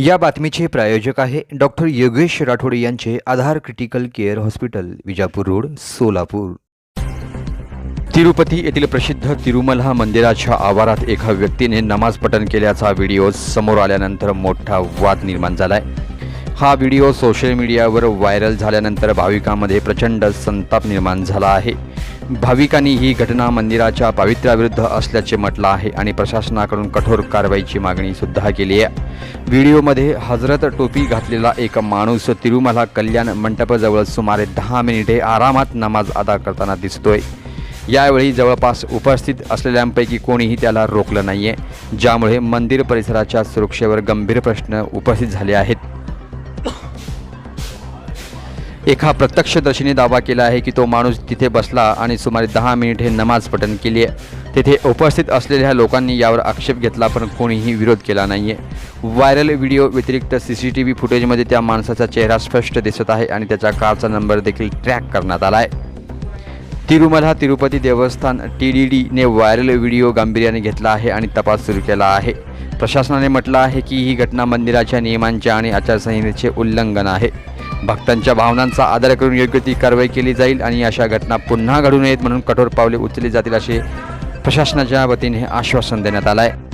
या बातमीचे प्रायोजक आहे डॉक्टर योगेश राठोड यांचे Aadhar critical care hospital Vijapur road Solapur. Tirupati येथील प्रसिद्ध तिरुमला मंदिराच्या आवारात एका व्यक्तीने नमाज पठण केल्याचा व्हिडिओ समोर आल्यानंतर मोठा वाद निर्माण झालाय. हा व्हिडिओ सोशल मीडियावर व्हायरल झाल्यानंतर भाविकांमध्ये प्रचंड संताप निर्माण झाला आहे. भाविकांनी ही घटना मंदिराच्या पावित्र्याविरुद्ध असल्याचे म्हटलं आहे आणि प्रशासनाकडून कठोर कारवाईची मागणी सुद्धा केली आहे. व्हिडिओमध्ये हजरत टोपी घातलेला एक माणूस तिरुमला कल्याण मंडपाजवळ सुमारे दहा मिनिटे आरामात नमाज अदा करताना दिसतोय. यावेळी जवळपास उपस्थित असलेल्यांपैकी कोणीही त्याला रोखलं नाहीये ज्यामुळे मंदिर परिसराच्या सुरक्षेवर गंभीर प्रश्न उपस्थित झाले आहेत. एका प्रत्यक्षदर्शीने दावा केला आहे की तो माणूस तिथे बसला आणि सुमारे दहा मिनिटे नमाज पठण केली आहे. तेथे उपस्थित असलेल्या लोकांनी यावर आक्षेप घेतला पण कोणीही विरोध केला नाही आहे व्हायरल व्हिडिओ व्यतिरिक्त सी सी टी व्ही फुटेजमध्ये त्या माणसाचा चेहरा स्पष्ट दिसत आहे आणि त्याच्या कारचा नंबर देखील ट्रॅक करण्यात आला आहे. तिरुमला तिरुपती देवस्थान टी डी डीने व्हायरल व्हिडिओ गांभीर्याने घेतला आहे आणि तपास सुरू केला आहे. प्रशासनाने म्हटलं आहे की ही घटना मंदिराच्या नियमांच्या आणि आचारसंहितेचे उल्लंघन आहे. भक्तांच्या भावनांचा आदर करून योग्य ती कारवाई केली जाईल आणि अशा घटना पुन्हा घडू नयेत म्हणून कठोर पावले उचलली जातील असे प्रशासनाच्या वतीने आश्वासन देण्यात आलं आहे